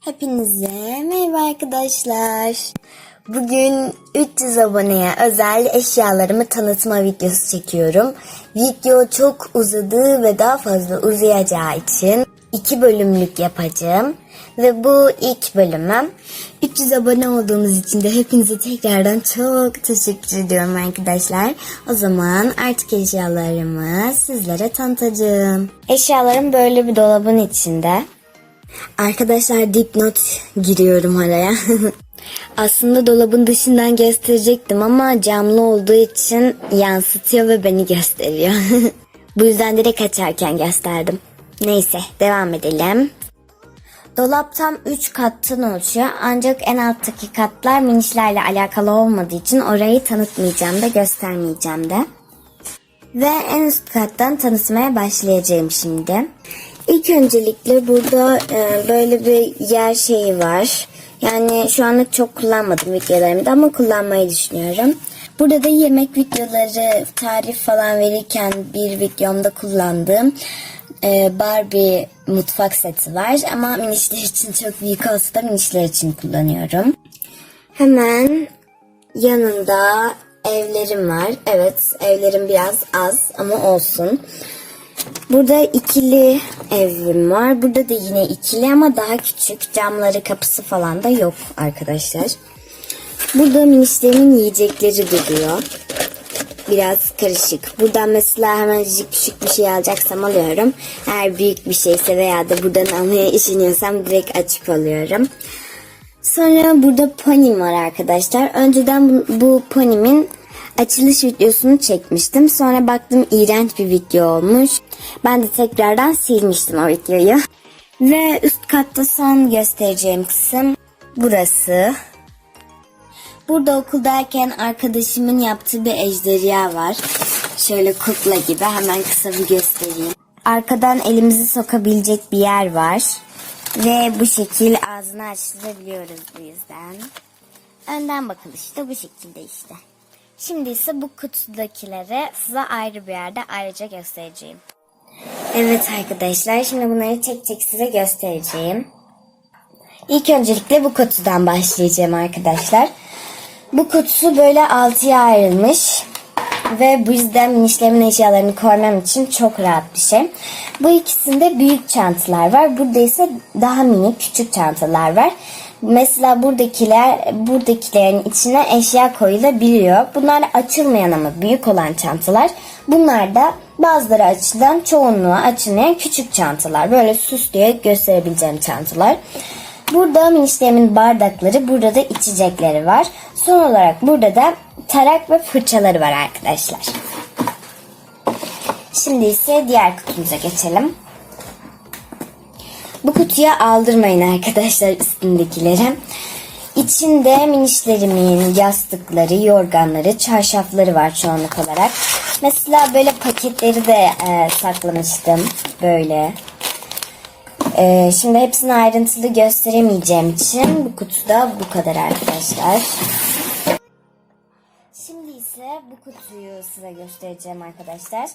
Hepinize merhaba arkadaşlar. Bugün 300 aboneye özel eşyalarımı tanıtma videosu çekiyorum. Video çok uzadı ve daha fazla uzayacağı için iki bölümlük yapacağım. Ve bu ilk bölümüm. 300 abone olduğunuz için de hepinize tekrardan çok teşekkür ediyorum arkadaşlar. O zaman artık eşyalarımı sizlere tanıtacağım. Eşyalarım böyle bir dolabın içinde. Arkadaşlar dipnot giriyorum araya. Aslında dolabın dışından gösterecektim ama camlı olduğu için yansıtıyor ve beni gösteriyor. Bu yüzden direkt açarken gösterdim. Neyse devam edelim. Dolap tam 3 kattan oluşuyor ancak en alttaki katlar minişlerle alakalı olmadığı için orayı tanıtmayacağım da göstermeyeceğim de. Ve en üst kattan tanıtmaya başlayacağım şimdi. İlk öncelikle burada e, böyle bir yer şeyi var. Yani şu anlık çok kullanmadım videolarımda ama kullanmayı düşünüyorum. Burada da yemek videoları, tarif falan verirken bir videomda kullandığım e, Barbie mutfak seti var. Ama minişler için çok büyük olsa da minişler için kullanıyorum. Hemen yanında evlerim var. Evet evlerim biraz az ama olsun. Burada ikili evim var. Burada da yine ikili ama daha küçük. Camları kapısı falan da yok arkadaşlar. Burada minişlerin yiyecekleri duruyor. Biraz karışık. Buradan mesela hemen küçük bir şey alacaksam alıyorum. Eğer büyük bir şeyse veya da buradan almaya işiniyorsam direkt açıp alıyorum. Sonra burada ponim var arkadaşlar. Önceden bu, bu ponimin açılış videosunu çekmiştim. Sonra baktım iğrenç bir video olmuş. Ben de tekrardan silmiştim o videoyu. Ve üst katta son göstereceğim kısım burası. Burada okuldayken arkadaşımın yaptığı bir ejderha var. Şöyle kukla gibi hemen kısa bir göstereyim. Arkadan elimizi sokabilecek bir yer var. Ve bu şekil ağzını açtırabiliyoruz bu yüzden. Önden bakılış da bu şekilde işte. Şimdi ise bu kutudakileri size ayrı bir yerde ayrıca göstereceğim. Evet arkadaşlar şimdi bunları tek tek size göstereceğim. İlk öncelikle bu kutudan başlayacağım arkadaşlar. Bu kutusu böyle altıya ayrılmış. Ve bu yüzden minişlerimin eşyalarını koymam için çok rahat bir şey. Bu ikisinde büyük çantalar var. Burada ise daha minik küçük çantalar var. Mesela buradakiler buradakilerin içine eşya koyulabiliyor. Bunlar açılmayan ama büyük olan çantalar. Bunlar da bazıları açılan çoğunluğu açılmayan küçük çantalar. Böyle süs diye gösterebileceğim çantalar. Burada minişlerimin bardakları, burada da içecekleri var. Son olarak burada da tarak ve fırçaları var arkadaşlar. Şimdi ise diğer kutumuza geçelim. Bu kutuya aldırmayın arkadaşlar üstündekileri. İçinde minişlerimin yastıkları, yorganları, çarşafları var çoğunluk olarak. Mesela böyle paketleri de e, saklamıştım. Böyle. E, şimdi hepsini ayrıntılı gösteremeyeceğim için bu kutuda bu kadar arkadaşlar. Şimdi ise bu kutuyu size göstereceğim arkadaşlar.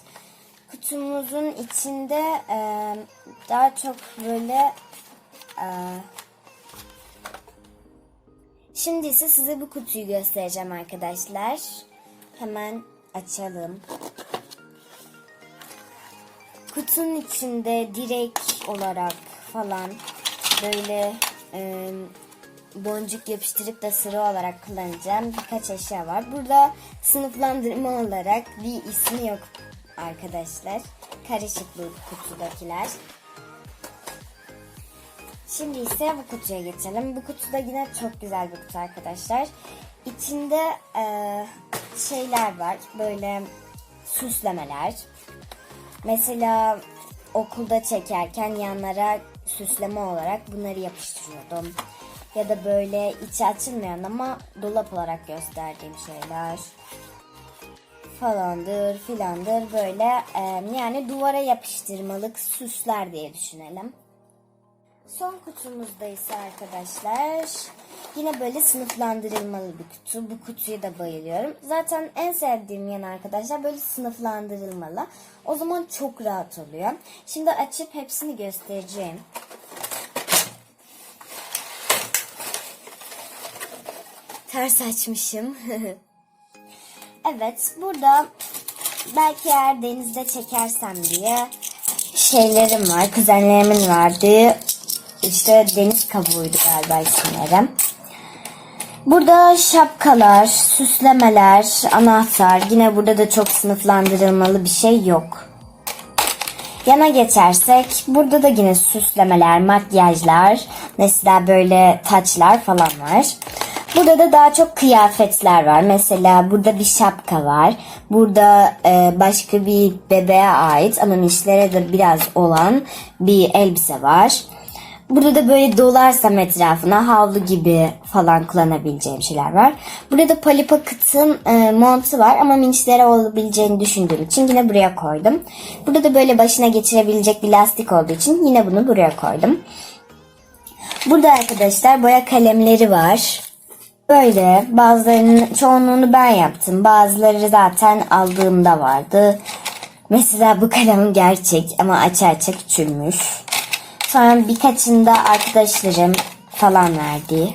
Kutumuzun içinde e, daha çok böyle e, Şimdi ise size bu kutuyu göstereceğim arkadaşlar. Hemen açalım. Kutunun içinde direkt olarak falan böyle e, boncuk yapıştırıp da sıra olarak kullanacağım birkaç eşya var. Burada sınıflandırma olarak bir ismi yok arkadaşlar. Karışık bu kutudakiler. Şimdi ise bu kutuya geçelim. Bu kutuda yine çok güzel bir kutu arkadaşlar. İçinde e, şeyler var. Böyle süslemeler. Mesela okulda çekerken yanlara süsleme olarak bunları yapıştırıyordum. Ya da böyle içi açılmayan ama dolap olarak gösterdiğim şeyler falandır filandır böyle e, yani duvara yapıştırmalık süsler diye düşünelim. Son kutumuzda ise arkadaşlar yine böyle sınıflandırılmalı bir kutu. Bu kutuya da bayılıyorum. Zaten en sevdiğim yan arkadaşlar böyle sınıflandırılmalı. O zaman çok rahat oluyor. Şimdi açıp hepsini göstereceğim. Ters açmışım. evet burada belki eğer denizde çekersem diye şeylerim var. Kuzenlerimin verdiği işte deniz kabuğuydu galiba isimleri. Burada şapkalar, süslemeler, anahtar. Yine burada da çok sınıflandırılmalı bir şey yok. Yana geçersek burada da yine süslemeler, makyajlar, mesela böyle taçlar falan var. Burada da daha çok kıyafetler var. Mesela burada bir şapka var. Burada e, başka bir bebeğe ait ama mişlere de biraz olan bir elbise var. Burada da böyle dolarsam etrafına havlu gibi falan kullanabileceğim şeyler var. Burada Polly Pocket'ın e, montu var ama minçlere olabileceğini düşündüğüm için yine buraya koydum. Burada da böyle başına geçirebilecek bir lastik olduğu için yine bunu buraya koydum. Burada arkadaşlar boya kalemleri var. Böyle bazılarının çoğunluğunu ben yaptım. Bazıları zaten aldığımda vardı. Mesela bu kalem gerçek ama açı açı küçülmüş. Sonra birkaçında arkadaşlarım falan verdi.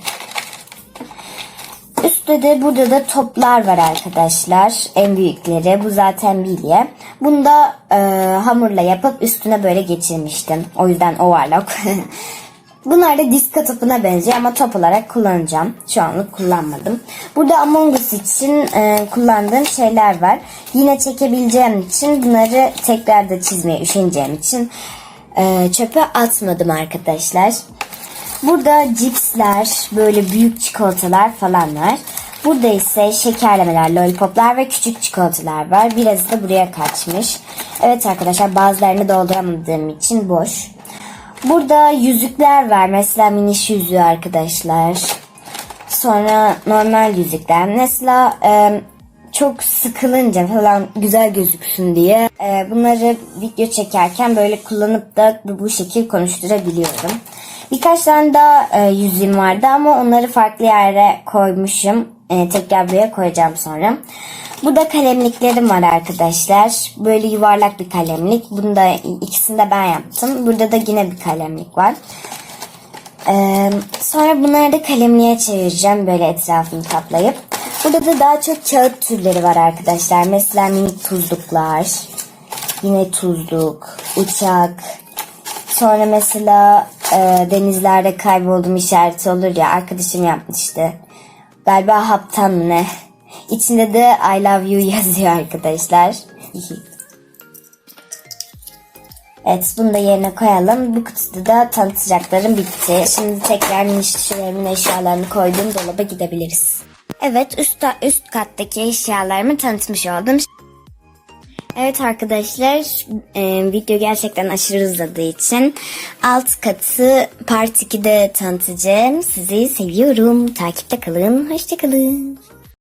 Üstte de burada da toplar var arkadaşlar. En büyükleri. Bu zaten bilye. Bunu da e, hamurla yapıp üstüne böyle geçirmiştim. O yüzden overlock. Bunlar da diska topuna benziyor ama top olarak kullanacağım. Şu anlık kullanmadım. Burada Among Us için e, kullandığım şeyler var. Yine çekebileceğim için bunları tekrar da çizmeye üşeneceğim için e, çöpe atmadım arkadaşlar. Burada cipsler, böyle büyük çikolatalar falan var. Burada ise şekerlemeler, lollipoplar ve küçük çikolatalar var. Biraz da buraya kaçmış. Evet arkadaşlar bazılarını dolduramadığım için boş. Burada yüzükler var. Mesela miniş yüzüğü arkadaşlar. Sonra normal yüzükler. Mesela e, çok sıkılınca falan güzel gözüksün diye e, bunları video çekerken böyle kullanıp da bu, şekil konuşturabiliyorum. Birkaç tane daha e, yüzüğüm vardı ama onları farklı yere koymuşum. E, tekrar buraya koyacağım sonra. Burada kalemliklerim var arkadaşlar. Böyle yuvarlak bir kalemlik. Bunu da ikisini de ben yaptım. Burada da yine bir kalemlik var. Ee, sonra bunları da kalemliğe çevireceğim böyle etrafını kaplayıp. Burada da daha çok kağıt türleri var arkadaşlar. Mesela minik tuzluklar. Yine tuzluk, uçak. Sonra mesela e, denizlerde kaybolduğum işareti olur ya arkadaşım yapmıştı. Galiba haptan ne? İçinde de I love you yazıyor arkadaşlar. Evet bunu da yerine koyalım. Bu kutuda da tanıtacaklarım bitti. Şimdi tekrar minişlerimin eşyalarını koyduğum dolaba gidebiliriz. Evet üst, üst kattaki eşyalarımı tanıtmış oldum. Evet arkadaşlar e, video gerçekten aşırı uzadığı için alt katı part 2'de tanıtacağım. Sizi seviyorum. Takipte kalın. Hoşçakalın.